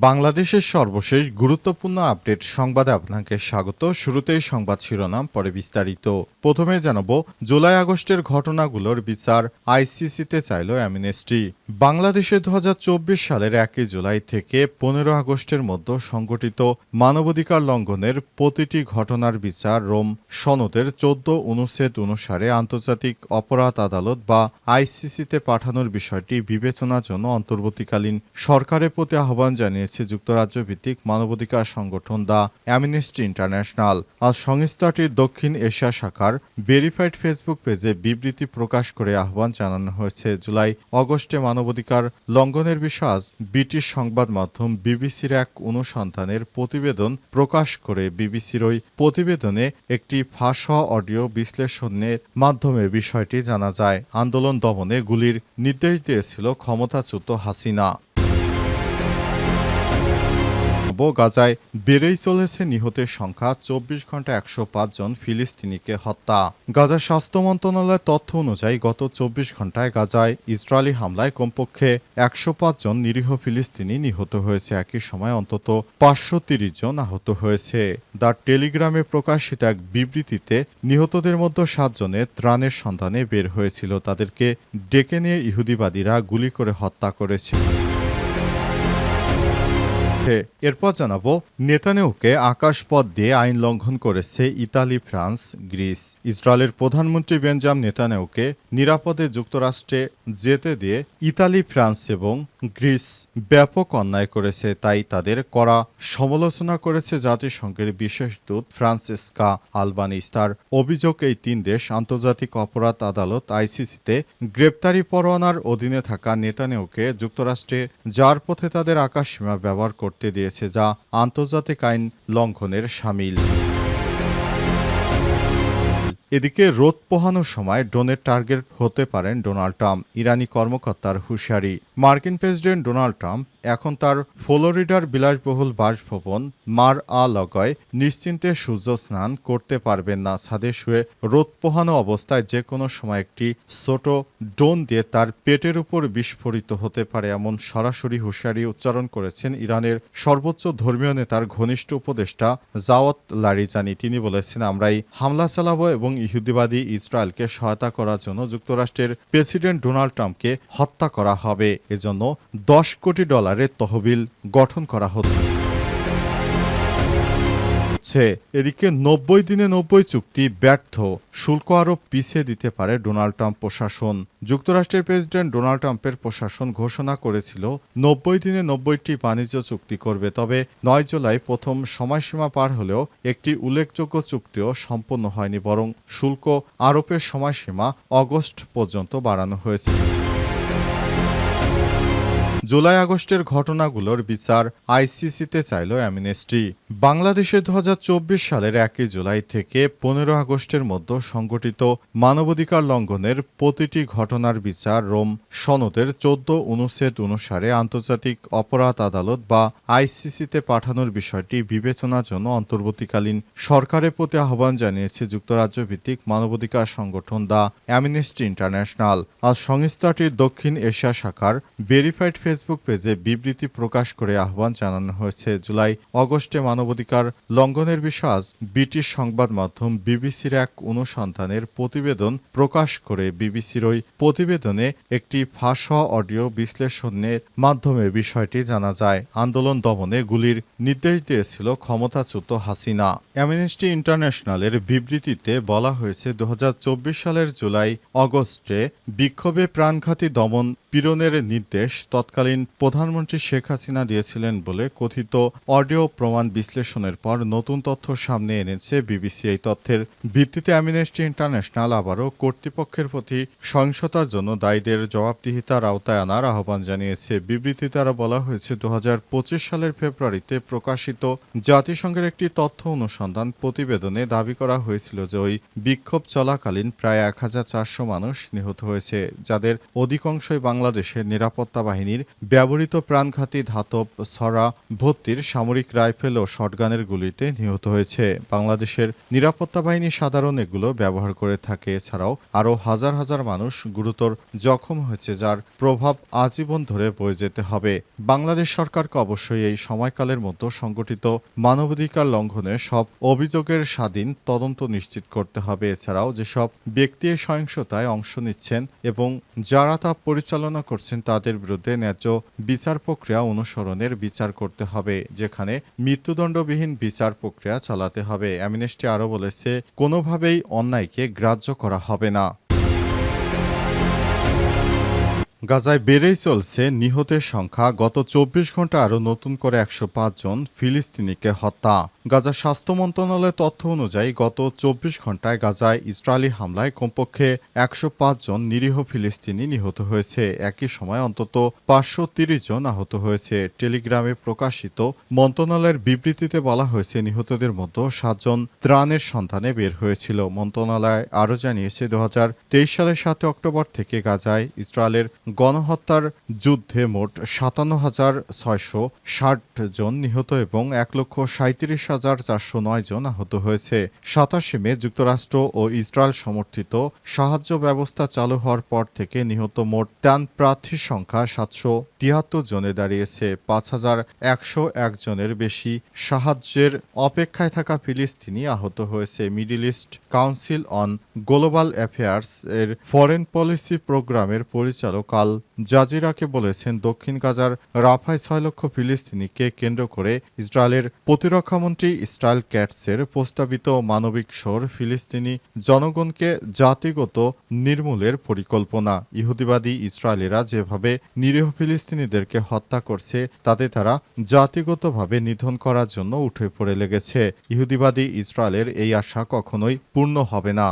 বাংলাদেশের সর্বশেষ গুরুত্বপূর্ণ আপডেট সংবাদে আপনাকে স্বাগত। শুরুতেই সংবাদ শিরোনাম, পরে বিস্তারিত। প্রথমে জানাব, জুলাই আগস্টের ঘটনাগুলোর বিচার আইসিসিতে চাইল অ্যামনেস্টি। বাংলাদেশে দু হাজার চব্বিশ সালের একই জুলাই থেকে পনেরো আগস্টের মধ্যে সংগঠিত মানবাধিকার লঙ্ঘনের প্রতিটি ঘটনার বিচার রোম সনদের চোদ্দ অনুচ্ছেদ অনুসারে আন্তর্জাতিক অপরাধ আদালত বা আইসিসিতে পাঠানোর বিষয়টি বিবেচনার জন্য অন্তর্বর্তীকালীন সরকারের প্রতি আহ্বান জানিয়েছে যুক্তরাজ্য ভিত্তিক মানবাধিকার সংগঠন দ্য অ্যামনেস্টি ইন্টারন্যাশনাল। আজ সংস্থাটির দক্ষিণ এশিয়া শাখার ভেরিফাইড ফেসবুক পেজে বিবৃতি প্রকাশ করে আহ্বান জানানো হয়েছে। জুলাই, অগস্টে মানবাধিকার লঙ্ঘনের আজ ব্রিটিশ সংবাদ মাধ্যম বিবিসির এক অনুসন্ধানের প্রতিবেদন প্রকাশ করে। বিবিসির ওই প্রতিবেদনে একটি ফাঁস অডিও বিশ্লেষণের মাধ্যমে বিষয়টি জানা যায়। আন্দোলন দমনে গুলির নির্দেশ দিয়েছিল ক্ষমতাচ্যুত হাসিনা। গাজায় বেড়েই চলেছে নিহতের সংখ্যা, চব্বিশ ঘণ্টা একশো জন ফিলিস্তিনিকে হত্যা। গাজা স্বাস্থ্য মন্ত্রণালয়ের তথ্য অনুযায়ী গত চব্বিশ ঘন্টায় গাজায় ইসরায়েলি হামলায় কমপক্ষে একশো পাঁচ জন নিরীহ ফিলিস্তিনি নিহত হয়েছে। একই সময় অন্তত পাঁচশো জন আহত হয়েছে। দ্য টেলিগ্রামে প্রকাশিত এক বিবৃতিতে নিহতদের মধ্যে সাতজনের ত্রাণের সন্ধানে বের হয়েছিল। তাদেরকে ডেকে নিয়ে ইহুদিবাদীরা গুলি করে হত্যা করেছে। মধ্যে এরপর জানাব নেতানেউকে আকাশপথ দিয়ে আইন লঙ্ঘন করেছে ইতালি, ফ্রান্স, গ্রিস। ইসরায়েলের প্রধানমন্ত্রী বেঞ্জাম নেতানেউকে নিরাপদে যুক্তরাষ্ট্রে যেতে দিয়ে ইতালি, ফ্রান্স এবং গ্রিস ব্যাপক অন্যায় করেছে, তাই তাদের কড়া সমালোচনা করেছে জাতিসংঘের বিশেষ দূত ফ্রান্সিসকা আলবানিস। তার অভিযোগ, এই তিন দেশ আন্তর্জাতিক অপরাধ আদালত আইসিসিতে গ্রেপ্তারি পরোয়ানার অধীনে থাকা নেতানেউকে যুক্তরাষ্ট্রে যার পথে তাদের আকাশসীমা ব্যবহার করতে দিয়েছে, যা আন্তর্জাতিক আইন লঙ্ঘনের সামিল। এদিকে রোদ পোহানোর সময় ড্রোনের টার্গেট হতে পারেন ডোনাল্ড ট্রাম্প, ইরানি কর্মকর্তার হুঁশিয়ারি। মার্কিন প্রেসিডেন্ট ডোনাল্ড ট্রাম্প এখন তার ফ্লোরিডার বিলাসবহুল বাসভবন মার আ লগয় নিশ্চিন্তে সূর্য স্নান করতে পারবেন না। ছাদে শুয়ে রোদ পোহানো অবস্থায় যে কোনো সময় একটি ছোট ড্রোন দিয়ে তার পেটের উপর বিস্ফোরিত হতে পারে এমন সরাসরি হুঁশিয়ারি উচ্চারণ করেছেন ইরানের সর্বোচ্চ ধর্মীয় নেতার ঘনিষ্ঠ উপদেষ্টা জাওয়াত লারিজানি। তিনি বলেছেন আমরাই হামলা চালাবো এবং ইহুদিবাদী ইসরায়েলকে সহায়তা করার জন্য যুক্তরাষ্ট্রের প্রেসিডেন্ট ডোনাল্ড ট্রাম্পকে হত্যা করা হবে। এজন্য দশ কোটি ডলারের তহবিল গঠন করা হতো। এদিকে নব্বই দিনে নব্বই চুক্তি ব্যর্থ। শুল্ক আরও পিছিয়ে দিতে পারে ডোনাল্ড ট্রাম্প প্রশাসন। যুক্তরাষ্ট্রের প্রেসিডেন্ট ডোনাল্ড ট্রাম্পের প্রশাসন ঘোষণা করেছিল, নব্বই দিনে নব্বইটি বাণিজ্য চুক্তি করবে, তবে নয় জুলাই প্রথম সময়সীমা পার হলেও একটি উল্লেখযোগ্য চুক্তিও সম্পন্ন হয়নি, বরং শুল্ক আরোপের সময়সীমা অগস্ট পর্যন্ত বাড়ানো হয়েছে। জুলাই আগস্টের ঘটনাগুলোর বিচার আইসিসিতে চাইল অ্যামনেস্টি। বাংলাদেশে দু হাজার চব্বিশ সালের একই জুলাই থেকে পনেরো আগস্টের মধ্যে সংগঠিত মানবাধিকার লঙ্ঘনের প্রতিটি ঘটনার বিচার রোম সনদের চোদ্দ অনুচ্ছেদ অনুসারে আন্তর্জাতিক অপরাধ আদালত বা আইসিসিতে পাঠানোর বিষয়টি বিবেচনার জন্য অন্তর্বর্তীকালীন সরকারের প্রতি আহ্বান জানিয়েছে যুক্তরাজ্য ভিত্তিক মানবাধিকার সংগঠন দ্য অ্যামনেস্টি ইন্টারন্যাশনাল। আজ সংস্থাটির দক্ষিণ এশিয়া শাখার ভেরিফাইড ফেসবুক পেজে বিবৃতি প্রকাশ করে আহ্বান জানানো হয়েছে জুলাই অগস্টে মানবাধিকার লঙ্ঘনের বিষয়ে ব্রিটিশ সংবাদ মাধ্যম বিবিসির এক অনুসন্ধানের প্রতিবেদন প্রকাশ করে বিবিসির ওই প্রতিবেদনে একটি ফাঁস অডিও বিশ্লেষণের মাধ্যমে বিষয়টি জানা যায়। আন্দোলন দমনে গুলির নির্দেশ দিয়েছিল ক্ষমতাচ্যুত হাসিনা। অ্যামনেস্টি ইন্টারন্যাশনালের বিবৃতিতে বলা হয়েছে, দু হাজার চব্বিশ সালের জুলাই অগস্টে বিক্ষোভে প্রাণঘাতী দমন পীড়নের নির্দেশ তৎকালীন প্রধানমন্ত্রী শেখ হাসিনা দিয়েছিলেন বলে কথিত অডিও প্রমাণ বিশ্লেষণের পর নতুন তথ্য সামনে এনেছে বিবিসি। এই তথ্যের ভিত্তিতে অ্যামনেস্টি ইন্টারন্যাশনাল আবারও কর্তৃপক্ষের প্রতি সহিংসতার জন্য দায়ীদের জবাবদিহিতার আওতায় আনার আহ্বান জানিয়েছে। বিবৃতিতে আরও বলা হয়েছে দু হাজার পঁচিশ সালের ফেব্রুয়ারিতে প্রকাশিত জাতিসংঘের একটি তথ্য অনুসন্ধান প্রতিবেদনে দাবি করা হয়েছিল যে ওই বিক্ষোভ চলাকালীন প্রায় এক হাজার চারশো মানুষ নিহত হয়েছে, যাদের অধিকাংশই বাংলা বাংলাদেশের নিরাপত্তা বাহিনীর ব্যবহৃত প্রাণঘাতী ধাতব ছড়া ভর্তির সামরিক রাইফেল ও শটগানের গুলিতে নিহত হয়েছে। বাংলাদেশের নিরাপত্তা বাহিনী সাধারণ এগুলো ব্যবহার করে থাকে। এছাড়াও আরও হাজার হাজার মানুষ গুরুতর জখম হয়েছে, যার প্রভাব আজীবন ধরে বয়ে যেতে হবে। বাংলাদেশ সরকারকে অবশ্যই এই সময়কালের মতো সংগঠিত মানবাধিকার লঙ্ঘনের সব অভিযোগের স্বাধীন তদন্ত নিশ্চিত করতে হবে। এছাড়াও যেসব ব্যক্তি সহিংসতায় অংশ নিচ্ছেন এবং যারা তা পরিচালনা করছেন তাদের বিরুদ্ধে ন্যায্য বিচার প্রক্রিয়া অনুসরণের বিচার করতে হবে, যেখানে মৃত্যুদণ্ডবিহীন বিচার প্রক্রিয়া চালাতে হবে। অ্যামনেস্টি আরও বলেছে, কোনোভাবেই অন্যায়কে গ্রাহ্য করা হবে না। গাজায় বেড়েই চলছে নিহতের সংখ্যা। গত চব্বিশ ঘণ্টা আরও নতুন করে একশো পাঁচ জন ফিলিস্তিনিকে হত্যা। গাজা স্বাস্থ্য মন্ত্রণালয়ের তথ্য অনুযায়ী গত চব্বিশ ঘন্টায় গাজায় ইসরায়েলি হামলায় কমপক্ষে একশো পাঁচ জন নিরীহ ফিলিস্তিনি নিহত হয়েছে। একই সময় অন্তত পাঁচশো জন আহত হয়েছে। টেলিগ্রামে প্রকাশিত মন্ত্রণালয়ের বিবৃতিতে বলা হয়েছে, নিহতদের মধ্যে সাতজন ত্রাণের সন্ধানে বের হয়েছিল। মন্ত্রণালয় আরও জানিয়েছে দু হাজার তেইশ সালের সাতই অক্টোবর থেকে গাজায় ইসরায়েলের গণহত্যার যুদ্ধে মোট সাতান্ন হাজার ছয়শো ষাট জন নিহত এবং এক লক্ষ সাঁত্রিশ হাজার চারশো নয় জন আহত হয়েছে। সাতাশে মে যুক্তরাষ্ট্র ও ইসরায়েল সমর্থিত সাহায্য ব্যবস্থা চালু হওয়ার পর থেকে নিহত মোট ত্রাণ প্রার্থীর সংখ্যা সাতশো তিয়াত্তর জনে দাঁড়িয়েছে। পাঁচ হাজার একশো একজনের বেশি সাহায্যের অপেক্ষায় থাকা ফিলিস্তিনি আহত হয়েছে। Middle east council on global affairs এর ফরেন পলিসি প্রোগ্রামের পরিচালক আল জাজিরাকে বলেছেন দক্ষিণ গাজার রাফায় ছয় লক্ষ ফিলিস্তিনিকে কেন্দ্র করে ইসরায়েলের প্রতিরক্ষামন্ত্রী ইসরায়েল ক্যাটসের প্রস্তাবিত মানবিক সোর ফিলিস্তিনি জনগণকে জাতিগত নির্মূলের পরিকল্পনা। ইহুদিবাদী ইসরায়েলিরা যেভাবে নিরীহ ফিলিস্তিনিদেরকে হত্যা করছে, তাতে তারা জাতিগতভাবে নিধন করার জন্য উঠে পড়ে লেগেছে। ইহুদিবাদী ইসরায়েলের এই আশা কখনোই পূর্ণ হবে না।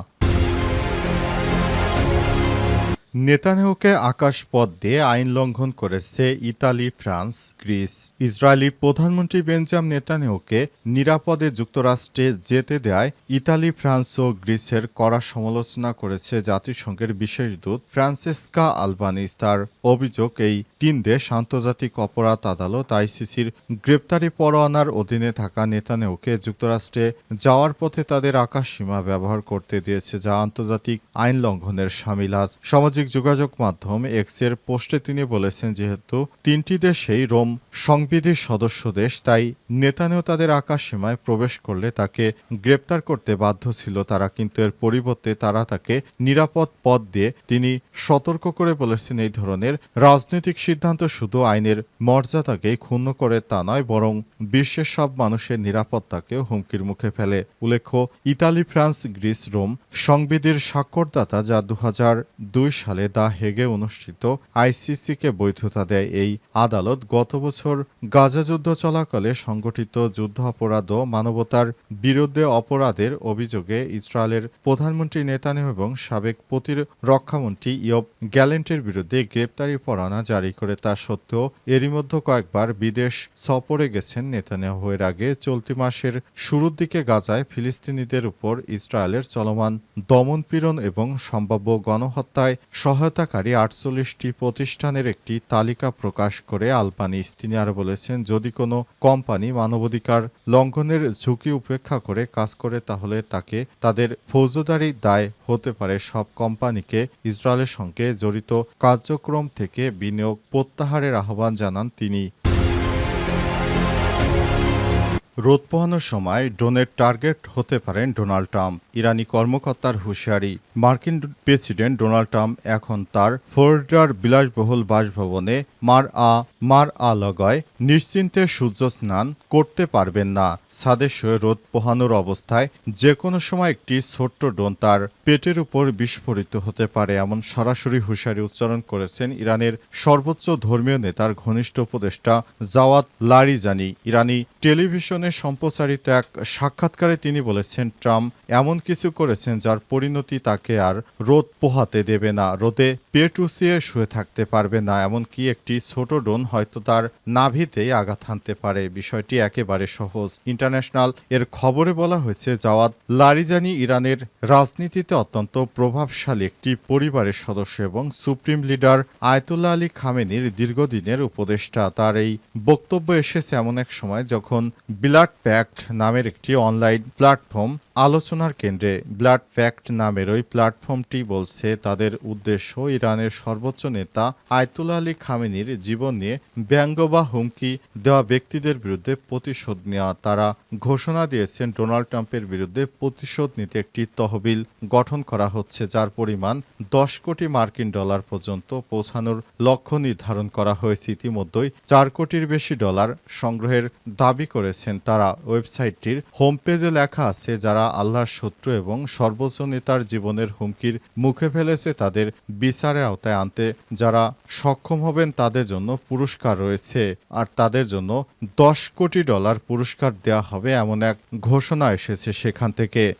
নেতানিয়াহুকে আকাশপথ দিয়ে আইন লঙ্ঘন করেছে ইতালি, ফ্রান্স, গ্রিস। ইসরায়েলি প্রধানমন্ত্রী বেঞ্জাম নেতানিয়াহুকে নিরাপদে যুক্তরাষ্ট্রে যেতে দেয় ইতালি, ফ্রান্স ও গ্রিসের কড়া সমালোচনা করেছে জাতিসংঘের বিশেষ দূত ফ্রান্সেসকা আলবানিস। তার অভিযোগ, এই তিন দেশ আন্তর্জাতিক অপরাধ আদালত আইসিসির গ্রেপ্তারি পরোয়ানার অধীনে থাকা নেতানিয়াহুকে যুক্তরাষ্ট্রে যাওয়ার পথে তাদের আকাশ সীমা ব্যবহার করতে দিয়েছে, যা আন্তর্জাতিক আইন লঙ্ঘনের সামিল। আজ সামাজিক যোগাযোগ মাধ্যম এক্সের পোস্টে তিনি বলেছেন যেহেতু তিনটি দেশেই রোম সংবিধির সদস্য দেশ, তাই নেতানিয়াহু তাদের আকাশসীমায় প্রবেশ করলে তাকে গ্রেপ্তার করতে বাধ্য ছিল। তারা কিন্তু এর পরিবর্তে তারা তাকে নিরাপদ পথ দিয়ে তিনি সতর্ক করে বলেছেন এই ধরনের রাজনৈতিক সিদ্ধান্ত শুধু আইনের মর্যাদাকেই ক্ষুণ্ণ করে তা নয়, বরং বিশ্বের সব মানুষের নিরাপত্তাকেও হুমকির মুখে ফেলে। উল্লেখ্য, ইতালি, ফ্রান্স, গ্রিস, রোম সংবিধির স্বাক্ষরদাতা যা দু সালে দা হেগে অনুষ্ঠিত আইসিসিকে বৈধতা দেয় এই আদালত গত বছর গাজা যুদ্ধ চলাকালে সংগঠিত যুদ্ধ অপরাধ ও মানবতার বিরুদ্ধে অপরাধের অভিযোগে ইসরায়েলের প্রধানমন্ত্রী নেতানিয়াহু এবং সাবেক প্রতিরক্ষামন্ত্রী ইয়ব গ্যালেন্টের বিরুদ্ধে গ্রেপ্তারি পরোয়ানা জারি করে। তা সত্ত্বেও এরই মধ্যে কয়েকবার বিদেশ সফরে গেছেন নেতানিয়াহু। এর আগে চলতি মাসের শুরুর দিকে গাজায় ফিলিস্তিনিদের উপর ইসরায়েলের চলমান দমনপীড়ন এবং সম্ভাব্য গণহত্যায় সহায়তাকারী আটচল্লিশটি প্রতিষ্ঠানের একটি তালিকা প্রকাশ করে আলবানিস তিনি আরও বলেছেন, যদি কোনো কোম্পানি মানবাধিকার লঙ্ঘনের ঝুঁকি উপেক্ষা করে কাজ করে, তাহলে তাকে তাদের ফৌজদারি দায় হতে পারে। সব কোম্পানিকে ইসরায়েলের সঙ্গে জড়িত কার্যক্রম থেকে বিনিয়োগ প্রত্যাহারের আহ্বান জানান তিনি। রোদ পোহানোর সময় ড্রোনের টার্গেট হতে পারেন ডোনাল্ড ট্রাম্প। ইরানি কর্মকর্তার হুঁশিয়ারি। মার্কিন প্রেসিডেন্ট ডোনাল্ড ট্রাম্প এখন তার ফ্লোরিডার বিলাসবহুল বাসভবনে মার আ মার আ লগয় নিশ্চিন্তে সূর্য স্নান করতে পারবেন না। ছাদে রোদ পোহানোর অবস্থায় যে কোনো সময় একটি ছোট্ট ড্রোন তার পেটের উপর বিস্ফোরিত হতে পারে, এমন সরাসরি হুঁশিয়ারি উচ্চারণ করেছেন ইরানের সর্বোচ্চ ধর্মীয় নেতার ঘনিষ্ঠ উপদেষ্টা জাওয়াত লারিজানি। ইরানি টেলিভিশনে সম্প্রচারিত এক সাক্ষাৎকারে তিনি বলেছেন, ট্রাম্প এমন কিছু করেছেন যার পরিণতি তাকে আর রোদ পোহাতে দেবে না। রোদে পেটুসিয়ে শুয়ে থাকতে পারবে না, এমনকি একটি ছোট ড্রোন হয়তো তার নাভিতেই আঘাত হানতে পারে। বিষয়টি একেবারে সহজ। ইন্টারন্যাশনাল এর খবরে বলা হয়েছে, জাওয়াদ লারিজানি ইরানের রাজনীতিতে অত্যন্ত প্রভাবশালী একটি পরিবারের সদস্য এবং সুপ্রিম লিডার আয়তুল্লাহ আলী খামেনির দীর্ঘদিনের উপদেষ্টা। তার এই বক্তব্য এসেছে এমন এক সময় যখন বিলাট প্যাক্ট নামের একটি অনলাইন প্ল্যাটফর্ম আলোচনার কেন্দ্রে ব্লাড ফ্যাক্ট নামের ওই প্ল্যাটফর্মটি বলছে তাদের উদ্দেশ্য ইরানের সর্বোচ্চ নেতা আয়তুল্লাহ আলী খামেনির জীবন নিয়ে ব্যঙ্গ বা হুমকি দেওয়া ব্যক্তিদের বিরুদ্ধে প্রতিশোধ নেওয়া। তারা ঘোষণা দিয়েছেন, ডোনাল্ড ট্রাম্পের বিরুদ্ধে প্রতিশোধ নিতে একটি তহবিল গঠন করা হচ্ছে, যার পরিমাণ দশ কোটি মার্কিন ডলার পর্যন্ত পৌঁছানোর লক্ষ্য নির্ধারণ করা হয়েছে। ইতিমধ্যেই চার কোটির বেশি ডলার সংগ্রহের দাবি করেছেন তারা। ওয়েবসাইটটির হোম পেজে লেখা আছে, যারা আল্লাহর শত্রু এবং সর্বোচ্চ নেতার জীবনের হুমকির মুখে ফেলেছে তাদের বিচারে আওতায় আনতে। যারা সক্ষম হবেন তাদের জন্য পুরস্কার রয়েছে আর তাদের জন্য দশ কোটি ডলার পুরস্কার দেওয়া হবে এমন এক ঘোষণা এসেছে সেখান থেকে।